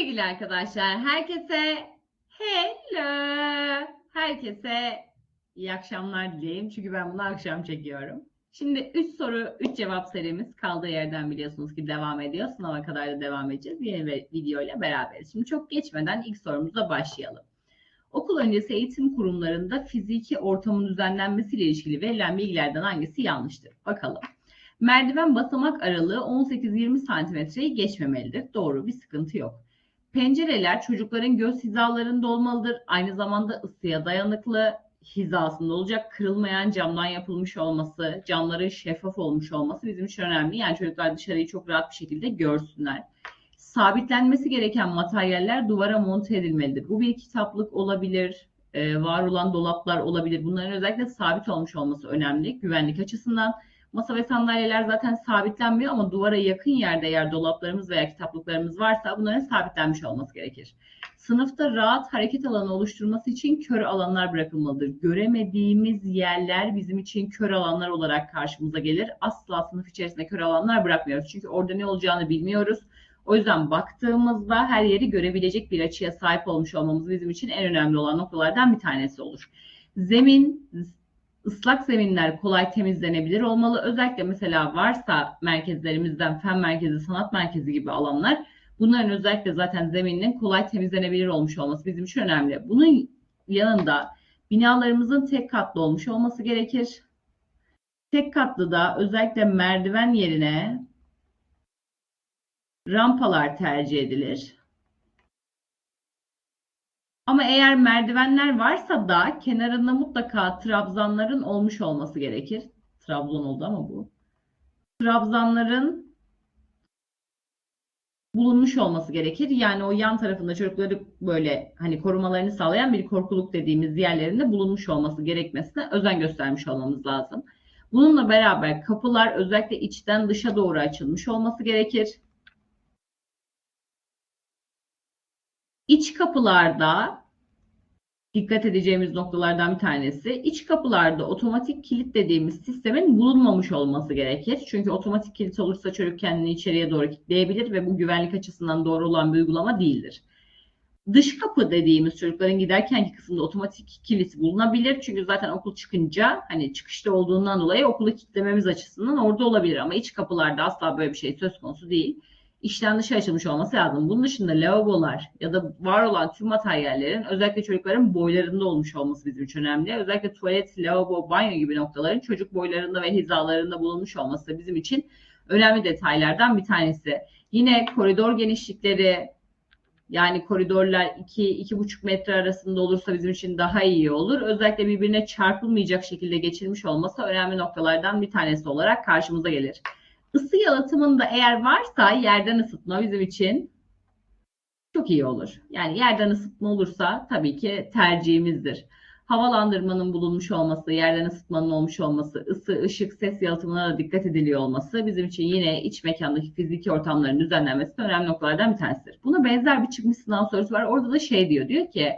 Sevgili arkadaşlar, herkese hello. Herkese iyi akşamlar dileyim. Çünkü ben bunu akşam çekiyorum. Şimdi 3 soru 3 cevap serimiz kaldığı yerden biliyorsunuz ki devam ediyor. Sınava kadar da devam edeceğiz. Yeni bir video ile beraberiz. Şimdi çok geçmeden ilk sorumuza başlayalım. Okul öncesi eğitim kurumlarında fiziki ortamın düzenlenmesiyle ilgili verilen bilgilerden hangisi yanlıştır? Bakalım. Merdiven basamak aralığı 18-20 santimetreyi geçmemelidir. Doğru bir sıkıntı yok. Pencereler çocukların göz hizalarında olmalıdır. Aynı zamanda ısıya dayanıklı hizasında olacak. Kırılmayan camdan yapılmış olması, camların şeffaf olmuş olması bizim için önemli. Yani çocuklar dışarıyı çok rahat bir şekilde görsünler. Sabitlenmesi gereken materyaller duvara monte edilmelidir. Bu bir kitaplık olabilir, e, var olan dolaplar olabilir. Bunların özellikle sabit olmuş olması önemli güvenlik açısından. Masa ve sandalyeler zaten sabitlenmiyor ama duvara yakın yerde eğer dolaplarımız veya kitaplıklarımız varsa bunların sabitlenmiş olması gerekir. Sınıfta rahat hareket alanı oluşturması için kör alanlar bırakılmalıdır. Göremediğimiz yerler bizim için kör alanlar olarak karşımıza gelir. Asla sınıf içerisinde kör alanlar bırakmıyoruz. Çünkü orada ne olacağını bilmiyoruz. O yüzden baktığımızda her yeri görebilecek bir açıya sahip olmuş olmamız bizim için en önemli olan noktalardan bir tanesi olur. Zemin, ıslak zeminler kolay temizlenebilir olmalı. Özellikle mesela varsa merkezlerimizden fen merkezi, sanat merkezi gibi alanlar bunların özellikle zaten zeminin kolay temizlenebilir olmuş olması bizim için önemli. Bunun yanında binalarımızın tek katlı olmuş olması gerekir. Tek katlı da özellikle merdiven yerine rampalar tercih edilir. Ama eğer merdivenler varsa da kenarında mutlaka trabzanların olmuş olması gerekir. Trabzon oldu ama bu. Trabzanların bulunmuş olması gerekir. Yani o yan tarafında çocukları böyle hani korumalarını sağlayan bir korkuluk dediğimiz yerlerinde bulunmuş olması gerekmesine özen göstermiş olmamız lazım. Bununla beraber kapılar özellikle içten dışa doğru açılmış olması gerekir. İç kapılarda dikkat edeceğimiz noktalardan bir tanesi iç kapılarda otomatik kilit dediğimiz sistemin bulunmamış olması gerekir. Çünkü otomatik kilit olursa çocuk kendini içeriye doğru kilitleyebilir ve bu güvenlik açısından doğru olan bir uygulama değildir. Dış kapı dediğimiz çocukların giderkenki kısımda otomatik kilit bulunabilir. Çünkü zaten okul çıkınca hani çıkışta olduğundan dolayı okulu kilitlememiz açısından orada olabilir. Ama iç kapılarda asla böyle bir şey söz konusu değil içten dışa açılmış olması lazım. Bunun dışında lavabolar ya da var olan tüm materyallerin özellikle çocukların boylarında olmuş olması bizim için önemli. Özellikle tuvalet, lavabo, banyo gibi noktaların çocuk boylarında ve hizalarında bulunmuş olması bizim için önemli detaylardan bir tanesi. Yine koridor genişlikleri yani koridorlar 2-2,5 metre arasında olursa bizim için daha iyi olur. Özellikle birbirine çarpılmayacak şekilde geçilmiş olması önemli noktalardan bir tanesi olarak karşımıza gelir. Isı yalıtımında eğer varsa yerden ısıtma bizim için çok iyi olur. Yani yerden ısıtma olursa tabii ki tercihimizdir. Havalandırmanın bulunmuş olması, yerden ısıtmanın olmuş olması, ısı, ışık, ses yalıtımına da dikkat ediliyor olması bizim için yine iç mekandaki fiziki ortamların düzenlenmesi önemli noktalardan bir tanesidir. Buna benzer bir çıkmış sınav sorusu var. Orada da şey diyor, diyor ki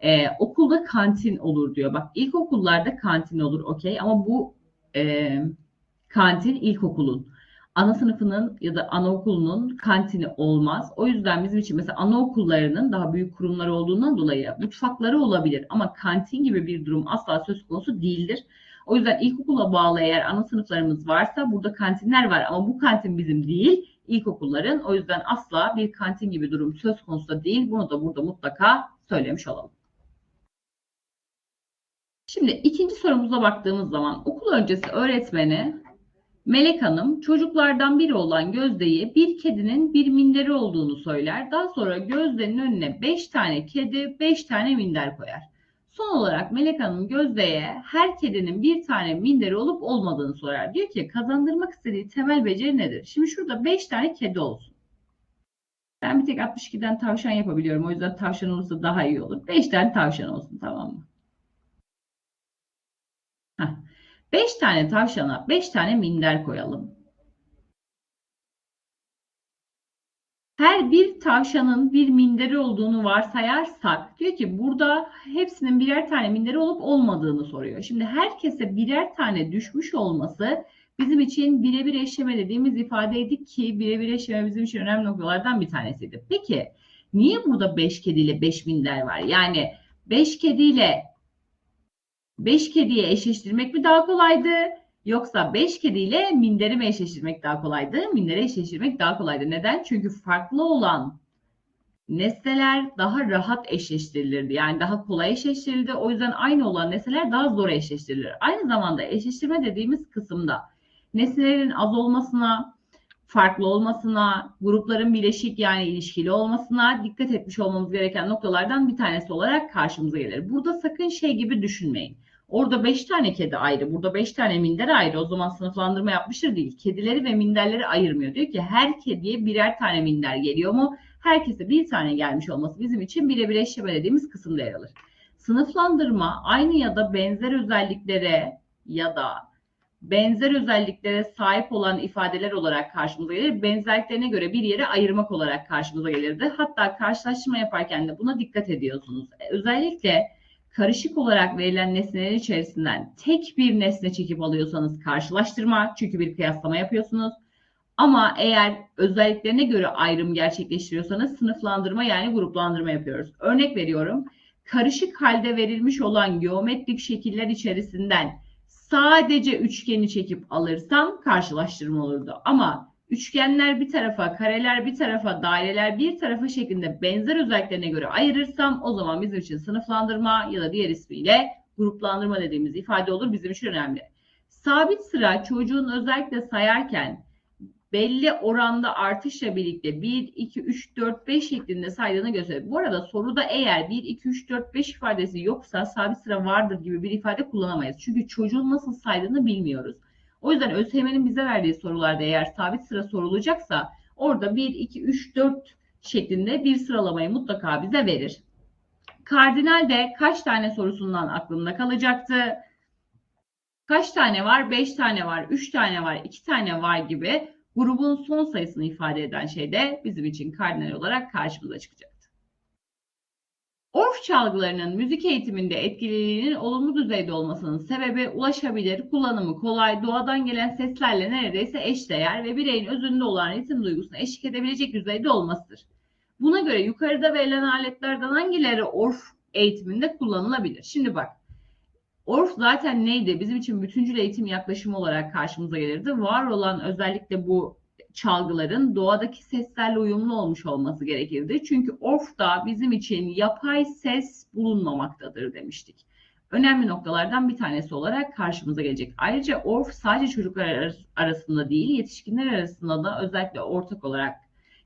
e, okulda kantin olur diyor. Bak ilkokullarda kantin olur okey ama bu e, kantin ilkokulun ana sınıfının ya da anaokulunun kantini olmaz. O yüzden bizim için mesela anaokullarının daha büyük kurumlar olduğundan dolayı mutfakları olabilir ama kantin gibi bir durum asla söz konusu değildir. O yüzden ilkokula bağlı eğer ana sınıflarımız varsa burada kantinler var ama bu kantin bizim değil ilkokulların. O yüzden asla bir kantin gibi durum söz konusu da değil. Bunu da burada mutlaka söylemiş olalım. Şimdi ikinci sorumuza baktığımız zaman okul öncesi öğretmeni Melek Hanım çocuklardan biri olan Gözde'ye bir kedinin bir minderi olduğunu söyler. Daha sonra Gözde'nin önüne 5 tane kedi, 5 tane minder koyar. Son olarak Melek Hanım Gözde'ye her kedinin bir tane minderi olup olmadığını sorar. Diyor ki kazandırmak istediği temel beceri nedir? Şimdi şurada 5 tane kedi olsun. Ben bir tek 62'den tavşan yapabiliyorum. O yüzden tavşan olursa daha iyi olur. 5 tane tavşan olsun tamam mı? Heh. 5 tane tavşana 5 tane minder koyalım. Her bir tavşanın bir minderi olduğunu varsayarsak diyor ki burada hepsinin birer tane minderi olup olmadığını soruyor. Şimdi herkese birer tane düşmüş olması bizim için birebir eşleme dediğimiz ifadeydi ki birebir eşleme bizim için önemli noktalardan bir tanesiydi. Peki Niye burada 5 kediyle 5 minder var? Yani 5 kediyle 5 kediye eşleştirmek mi daha kolaydı? Yoksa 5 kediyle minderi mi eşleştirmek daha kolaydı? Minderi eşleştirmek daha kolaydı. Neden? Çünkü farklı olan nesneler daha rahat eşleştirilirdi. Yani daha kolay eşleştirildi. O yüzden aynı olan nesneler daha zor eşleştirilir. Aynı zamanda eşleştirme dediğimiz kısımda nesnelerin az olmasına, farklı olmasına, grupların bileşik yani ilişkili olmasına dikkat etmiş olmamız gereken noktalardan bir tanesi olarak karşımıza gelir. Burada sakın şey gibi düşünmeyin. Orada 5 tane kedi ayrı, burada 5 tane minder ayrı. O zaman sınıflandırma yapmıştır değil. Kedileri ve minderleri ayırmıyor. Diyor ki her kediye birer tane minder geliyor mu? Herkese bir tane gelmiş olması bizim için birebir eşleme dediğimiz kısımda yer alır. Sınıflandırma aynı ya da benzer özelliklere ya da benzer özelliklere sahip olan ifadeler olarak karşımıza gelir. Benzerliklerine göre bir yere ayırmak olarak karşımıza gelirdi. Hatta karşılaştırma yaparken de buna dikkat ediyorsunuz. Özellikle karışık olarak verilen nesnelerin içerisinden tek bir nesne çekip alıyorsanız karşılaştırma çünkü bir kıyaslama yapıyorsunuz. Ama eğer özelliklerine göre ayrım gerçekleştiriyorsanız sınıflandırma yani gruplandırma yapıyoruz. Örnek veriyorum. Karışık halde verilmiş olan geometrik şekiller içerisinden sadece üçgeni çekip alırsam karşılaştırma olurdu. Ama üçgenler bir tarafa, kareler bir tarafa, daireler bir tarafa şeklinde benzer özelliklerine göre ayırırsam o zaman bizim için sınıflandırma ya da diğer ismiyle gruplandırma dediğimiz ifade olur. Bizim için önemli. Sabit sıra çocuğun özellikle sayarken belli oranda artışla birlikte 1, 2, 3, 4, 5 şeklinde saydığını gösterir. Bu arada soruda eğer 1, 2, 3, 4, 5 ifadesi yoksa sabit sıra vardır gibi bir ifade kullanamayız. Çünkü çocuğun nasıl saydığını bilmiyoruz. O yüzden ÖSYM'nin bize verdiği sorularda eğer sabit sıra sorulacaksa orada 1, 2, 3, 4 şeklinde bir sıralamayı mutlaka bize verir. Kardinal de kaç tane sorusundan aklımda kalacaktı? Kaç tane var? 5 tane var, 3 tane var, 2 tane var gibi grubun son sayısını ifade eden şey de bizim için kardinal olarak karşımıza çıkacaktı. Orf çalgılarının müzik eğitiminde etkililiğinin olumlu düzeyde olmasının sebebi ulaşabilir, kullanımı kolay, doğadan gelen seslerle neredeyse eşdeğer ve bireyin özünde olan ritim duygusuna eşlik edebilecek düzeyde olmasıdır. Buna göre yukarıda verilen aletlerden hangileri orf eğitiminde kullanılabilir? Şimdi bak, Orf zaten neydi? Bizim için bütüncül eğitim yaklaşımı olarak karşımıza gelirdi. Var olan özellikle bu çalgıların doğadaki seslerle uyumlu olmuş olması gerekirdi. Çünkü Orf'ta bizim için yapay ses bulunmamaktadır demiştik. Önemli noktalardan bir tanesi olarak karşımıza gelecek. Ayrıca Orf sadece çocuklar arasında değil, yetişkinler arasında da özellikle ortak olarak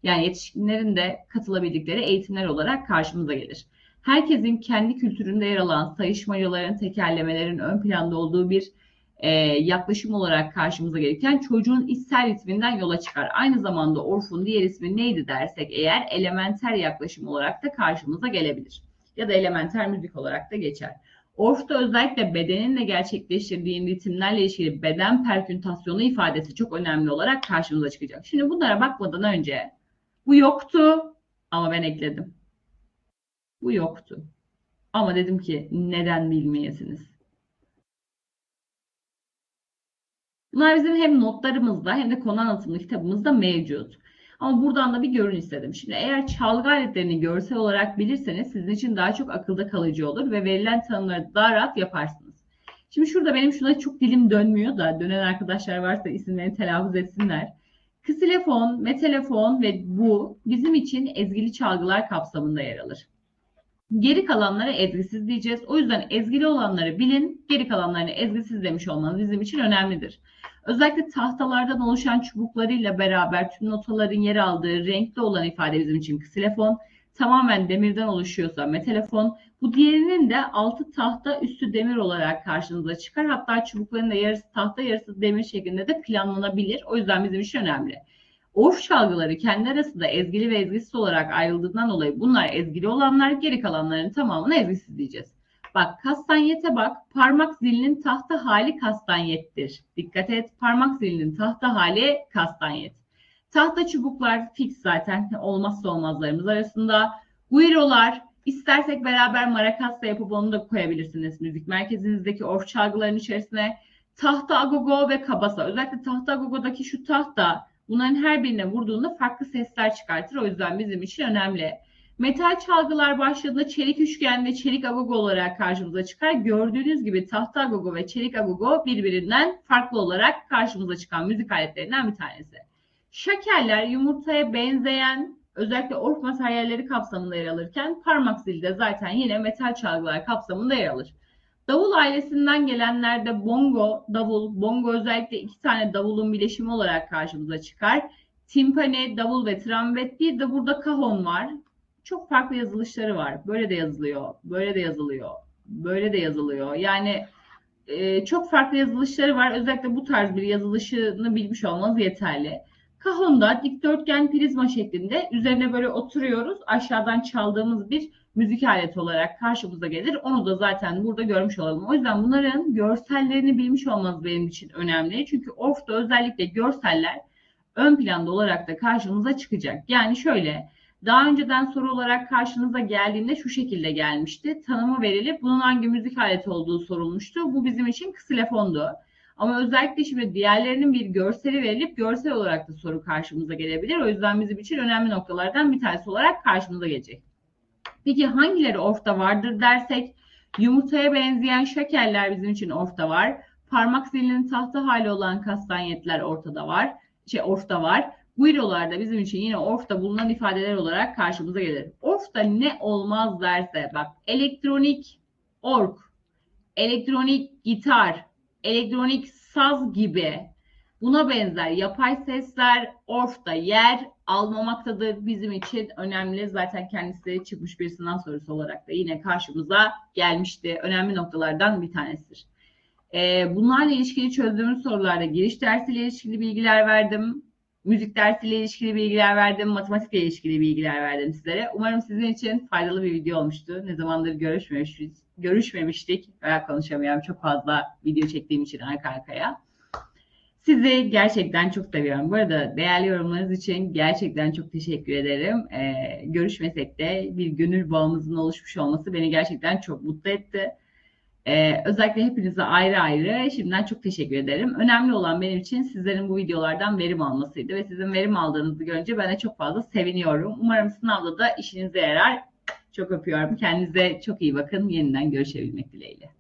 yani yetişkinlerin de katılabildikleri eğitimler olarak karşımıza gelir herkesin kendi kültüründe yer alan sayışmacaların, tekerlemelerin ön planda olduğu bir e, yaklaşım olarak karşımıza gelirken çocuğun içsel ritminden yola çıkar. Aynı zamanda Orf'un diğer ismi neydi dersek eğer elementer yaklaşım olarak da karşımıza gelebilir. Ya da elementer müzik olarak da geçer. Orf'ta özellikle bedeninle gerçekleştirdiğin ritimlerle ilgili beden perküntasyonu ifadesi çok önemli olarak karşımıza çıkacak. Şimdi bunlara bakmadan önce bu yoktu ama ben ekledim. Bu yoktu. Ama dedim ki neden bilmeyesiniz? Bunlar bizim hem notlarımızda hem de konu anlatımlı kitabımızda mevcut. Ama buradan da bir görün istedim. Şimdi eğer çalgı aletlerini görsel olarak bilirseniz sizin için daha çok akılda kalıcı olur ve verilen tanımları daha rahat yaparsınız. Şimdi şurada benim şuna çok dilim dönmüyor da dönen arkadaşlar varsa isimlerini telaffuz etsinler. Ksilefon, metelefon ve bu bizim için ezgili çalgılar kapsamında yer alır. Geri kalanlara ezgisiz diyeceğiz. O yüzden ezgili olanları bilin, geri kalanlarını ezgisiz demiş olmanız bizim için önemlidir. Özellikle tahtalardan oluşan çubuklarıyla beraber tüm notaların yer aldığı renkli olan ifade bizim için ksilefon. Tamamen demirden oluşuyorsa metelefon. Bu diğerinin de altı tahta üstü demir olarak karşınıza çıkar. Hatta çubukların da yarısı tahta yarısı demir şeklinde de planlanabilir. O yüzden bizim için önemli. Orf çalgıları kendi arasında ezgili ve ezgisiz olarak ayrıldığından dolayı bunlar ezgili olanlar geri kalanların tamamını ezgisiz diyeceğiz. Bak kastanyete bak parmak zilinin tahta hali kastanyettir. Dikkat et parmak zilinin tahta hali kastanyet. Tahta çubuklar fix zaten olmazsa olmazlarımız arasında. Guirolar istersek beraber marakasla yapıp onu da koyabilirsiniz müzik merkezinizdeki orf çalgıların içerisine. Tahta agogo ve kabasa özellikle tahta agogodaki şu tahta Bunların her birine vurduğunda farklı sesler çıkartır. O yüzden bizim için önemli. Metal çalgılar başladığında çelik üçgen ve çelik agogo olarak karşımıza çıkar. Gördüğünüz gibi tahta agogo ve çelik agogo birbirinden farklı olarak karşımıza çıkan müzik aletlerinden bir tanesi. Şakerler yumurtaya benzeyen özellikle ork materyalleri kapsamında yer alırken parmak zili de zaten yine metal çalgılar kapsamında yer alır. Davul ailesinden gelenlerde bongo, davul, bongo özellikle iki tane davulun bileşimi olarak karşımıza çıkar. Timpani, davul ve trompet bir de burada kahon var. Çok farklı yazılışları var. Böyle de yazılıyor, böyle de yazılıyor, böyle de yazılıyor. Yani e, çok farklı yazılışları var. Özellikle bu tarz bir yazılışını bilmiş olmanız yeterli. Kahonda dikdörtgen prizma şeklinde üzerine böyle oturuyoruz. Aşağıdan çaldığımız bir müzik aleti olarak karşımıza gelir. Onu da zaten burada görmüş olalım. O yüzden bunların görsellerini bilmiş olmanız benim için önemli. Çünkü ORF'da özellikle görseller ön planda olarak da karşımıza çıkacak. Yani şöyle daha önceden soru olarak karşınıza geldiğinde şu şekilde gelmişti. Tanımı verilip bunun hangi müzik aleti olduğu sorulmuştu. Bu bizim için ksilofondu. Ama özellikle şimdi diğerlerinin bir görseli verilip görsel olarak da soru karşımıza gelebilir. O yüzden bizim için önemli noktalardan bir tanesi olarak karşımıza gelecek. Peki hangileri orfta vardır dersek yumurtaya benzeyen şekerler bizim için orfta var. Parmak zilinin tahta hali olan kastanyetler ortada var. Şey orfta var. Guiro'lar da bizim için yine orfta bulunan ifadeler olarak karşımıza gelir. Orfta ne olmaz derse bak elektronik ork, elektronik gitar, elektronik saz gibi buna benzer yapay sesler orfta yer almamaktadır. Bizim için önemli. Zaten kendisi çıkmış bir sınav sorusu olarak da yine karşımıza gelmişti. Önemli noktalardan bir tanesidir. Ee, bunlarla ilişkili çözdüğümüz sorularda giriş dersiyle ilişkili bilgiler verdim. Müzik dersiyle ilişkili bilgiler verdim. Matematikle ilişkili bilgiler verdim sizlere. Umarım sizin için faydalı bir video olmuştu. Ne zamandır görüşmemiştik. görüşmemiştik. Veya konuşamıyorum. Çok fazla video çektiğim için arka arkaya. Sizi gerçekten çok seviyorum. Bu arada değerli yorumlarınız için gerçekten çok teşekkür ederim. Ee, görüşmesek de bir gönül bağımızın oluşmuş olması beni gerçekten çok mutlu etti. Ee, özellikle hepinize ayrı ayrı şimdiden çok teşekkür ederim. Önemli olan benim için sizlerin bu videolardan verim almasıydı ve sizin verim aldığınızı görünce ben de çok fazla seviniyorum. Umarım sınavda da işinize yarar. Çok öpüyorum. Kendinize çok iyi bakın. Yeniden görüşebilmek dileğiyle.